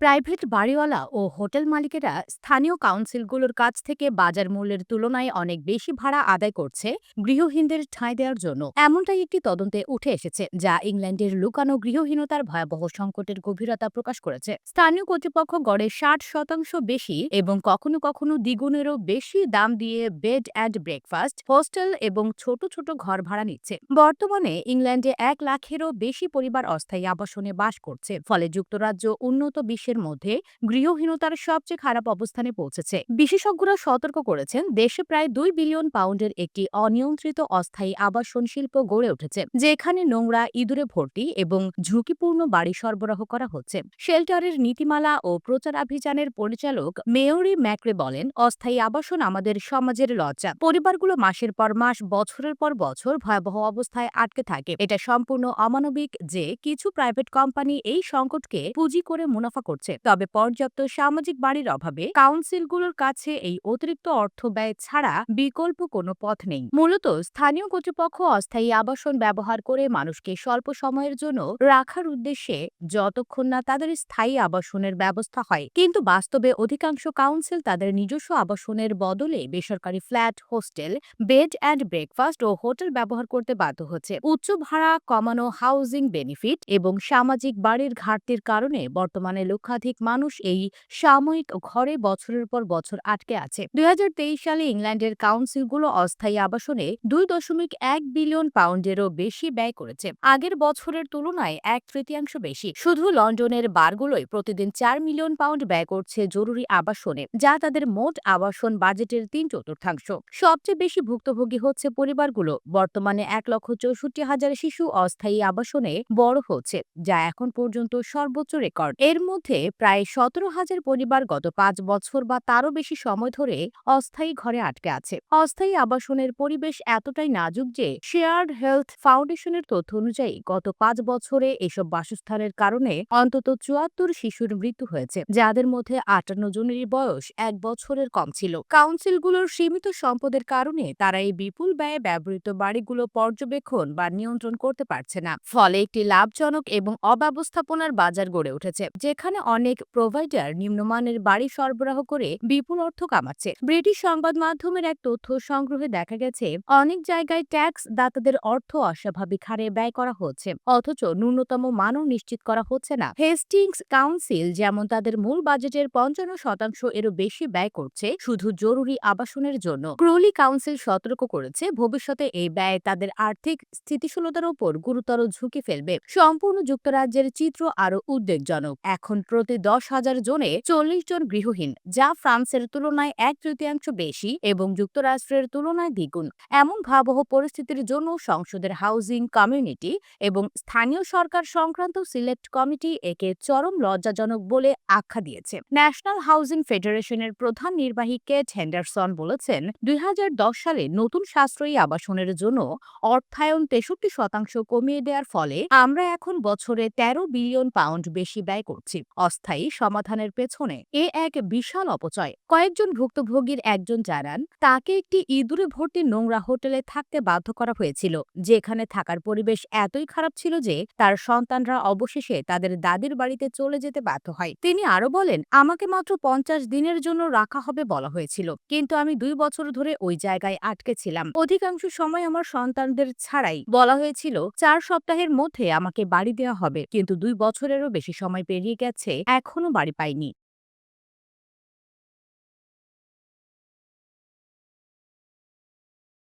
Private বাড়িওয়ালা ও hotel মালিকেরা স্থানীয় কাউন্সিলগুলোর কাছ থেকে বাজার মূল্যের তুলনায় অনেক বেশি ভাড়া আদায় করছে গৃহহীনদের ঠাঁই দেওয়ার জন্য। এমনটাই একটি তদন্তে উঠে এসেছে, যা ইংল্যান্ডের লুকানো গৃহহীনতার ভয়াবহ সংকটের গভীরতা প্রকাশ করেছে। স্থানীয় কর্তৃপক্ষ গড়ে ষাট শতাংশ বেশি এবং কখনো কখনো দ্বিগুণেরও বেশি দাম দিয়ে বেড অ্যান্ড ব্রেকফাস্ট, হোস্টেল এবং ছোট ছোট ঘর ভাড়া নিচ্ছে। বর্তমানে ইংল্যান্ডে এক লাখেরও বেশি পরিবার অস্থায়ী আবাসনে বাস করছে, ফলে যুক্তরাজ্য উন্নত বিশ্বের মধ্যে গৃহহীনতার সবচেয়ে খারাপ অবস্থানে পৌঁছেছে। বিশেষজ্ঞরা সতর্ক করেছেন, দেশে প্রায় দুই বিলিয়ন পাউন্ডের একটি অনিয়ন্ত্রিত অস্থায়ী আবাসন শিল্প গড়ে উঠেছে, যেখানে নোংরা, ইঁদুরে ভর্তি এবং ঝুঁকিপূর্ণ বাড়ি সরবরাহ করা হচ্ছে। শেল্টারের নীতিমালা ও প্রচারাভিযানের পরিচালক মেয়রি ম্যাকরে বলেন, অস্থায়ী আবাসন আমাদের সমাজের লজ্জা। পরিবারগুলো মাসের পর মাস, বছরের পর বছর ভয়াবহ অবস্থায় আটকে থাকে। এটা সম্পূর্ণ অমানবিক যে কিছু প্রাইভেট কোম্পানি এই সংকটকে পুঁজি করে মুনাফা করছে। তবে পর্যাপ্ত সামাজিক বাড়ির অভাবে কাউন্সিলগুলোর কাছে এই অতিরিক্ত অর্থ ব্যয় ছাড়া বিকল্প কোনো পথ নেই। মূলত স্থানীয় কর্তৃপক্ষ অস্থায়ী আবাসন ব্যবহার করে মানুষকে স্বল্প সময়ের জন্য রাখার উদ্দেশ্যে যতক্ষণ না তাদের স্থায়ী আবাসনের ব্যবস্থা হয়। কিন্তু বাস্তবে অধিকাংশ কাউন্সিল তাদের নিজস্ব আবাসনের বদলে বেসরকারি flat, hostel, bed and breakfast O hotel ব্যবহার করতে বাধ্য হচ্ছে। উচ্চ ভাড়া, কমানো হাউজিং বেনিফিট এবং সামাজিক বাড়ির ঘাটতির কারণে বর্তমানে লক্ষাধিক মানুষ এই সাময়িক ঘরে বছরের পর বছর আটকে আছে। দুই হাজার তেইশ সালে ইংল্যান্ডের কাউন্সিলগুলো অস্থায়ী আবাসনে দুই দশমিক এক বিলিয়ন পাউন্ডেরও বেশি ব্যয় করেছে। আগের বছরের তুলনায় এক তৃতীয়াংশ বেশি। শুধু লন্ডনের বারগুলোয় প্রতিদিন চার মিলিয়ন পাউন্ড ব্যয় করছে জরুরি আবাসনে, যা তাদের মোট আবাসন বাজেটের তিন চতুর্থাংশ। সবচেয়ে বেশি ভুক্তভোগী হচ্ছে পরিবারগুলো। বর্তমানে এক লক্ষ চৌষট্টি হাজার শিশু অস্থায়ী আবাসনে বড় হচ্ছে, যা এখন পর্যন্ত সর্বোচ্চ রেকর্ড। এর মধ্যে প্রায় সতেরো হাজার পরিবার গত পাঁচ বছর বা তারও বেশি সময় ধরে অস্থায়ী ঘরে আটকে আছে। অস্থায়ী আবাসনের পরিবেশ এতটাই নাজুক যে শেয়ার্ড হেলথ ফাউন্ডেশনের তথ্য অনুযায়ী গত পাঁচ বছরে এসব বাসস্থানের কারণে অন্তত চুয়াত্তর শিশুর মৃত্যু হয়েছে, যাদের মধ্যে আটান্ন জনেরই বয়স এক বছরের কম ছিল। কাউন্সিলগুলোর সীমিত সম্পদের কারণে তারা এই বিপুল ব্যয়ে ব্যবহৃত বাড়িগুলো পর্যবেক্ষণ বা নিয়ন্ত্রণ করতে পারছে না। ফলে একটি লাভজনক এবং অব্যবস্থাপনার বাজার গড়ে উঠেছে, যেখানে অনেক প্রোভাইডার নিম্নমানের বাড়ি সরবরাহ করে বিপুল অর্থ কামাচ্ছে। ব্রিটিশ সংবাদ মাধ্যমের এক তথ্য সংগ্রহে দেখা গেছে, অনেক জায়গায় ট্যাক্স দাতাদের অর্থ অস্বাভাবিক হারে ব্যয় করা হচ্ছে, অথচ ন্যূনতম মানও নিশ্চিত করা হচ্ছে না। হেস্টিংস কাউন্সিল যেমন তাদের মূল বাজেটের পঞ্চান্ন শতাংশ এরও বেশি ব্যয় করছে শুধু জরুরি আবাসনের জন্য। ক্রোলি কাউন্সিল সতর্ক করেছে, ভবিষ্যতে এই ব্যয় তাদের আর্থিক স্থিতিশীলতার উপর গুরুতর ঝুঁকি ফেলবে। সম্পূর্ণ যুক্তরাজ্যের চিত্র আরও উদ্বেগজনক। এখন প্রতি দশ হাজার জনে চল্লিশ জন গৃহহীন, যা ফ্রান্সের তুলনায় এক তৃতীয়াংশ বেশি এবং যুক্তরাষ্ট্রের তুলনায় দ্বিগুণ। এমন ভয়াবহ পরিস্থিতির জন্য সংসদের হাউজিং কমিউনিটি এবং স্থানীয় সরকার সংক্রান্ত সিলেক্ট কমিটি একে চরম লজ্জাজনক বলে আখ্যা দিয়েছে। ন্যাশনাল হাউজিং ফেডারেশনের প্রধান নির্বাহী কেট হেন্ডারসন বলেছেন, দুই হাজার দশ সালে নতুন সাশ্রয়ী আবাসনের জন্য অর্থায়ন তেষট্টি শতাংশ কমিয়ে দেওয়ার ফলে আমরা এখন বছরে তেরো বিলিয়ন পাউন্ড বেশি ব্যয় করছি। অস্থায়ী সমাধানের পেছনে এ এক বিশাল অপচয়। কয়েকজন ভুক্তভোগীর একজন জানান, তাকে একটি ইঁদুরে ভর্তি নোংরা হোটেলে থাকতে বাধ্য করা হয়েছিল, যেখানে থাকার পরিবেশ এতই খারাপ ছিল যে তার সন্তানরা অবশেষে তাদের দাদির বাড়িতে চলে যেতে বাধ্য হয়। তিনি আরও বলেন, আমাকে মাত্র পঞ্চাশ দিনের জন্য রাখা হবে বলা হয়েছিল, কিন্তু আমি দুই বছর ধরে ওই জায়গায় আটকে ছিলাম। অধিকাংশ সময় আমার সন্তানদের ছাড়াই বলা হয়েছিল, চার সপ্তাহের মধ্যে আমাকে বাড়ি দেওয়া হবে, কিন্তু দুই বছরেরও বেশি সময় পেরিয়ে গেছে। এখনও বাড়ি পাইনি।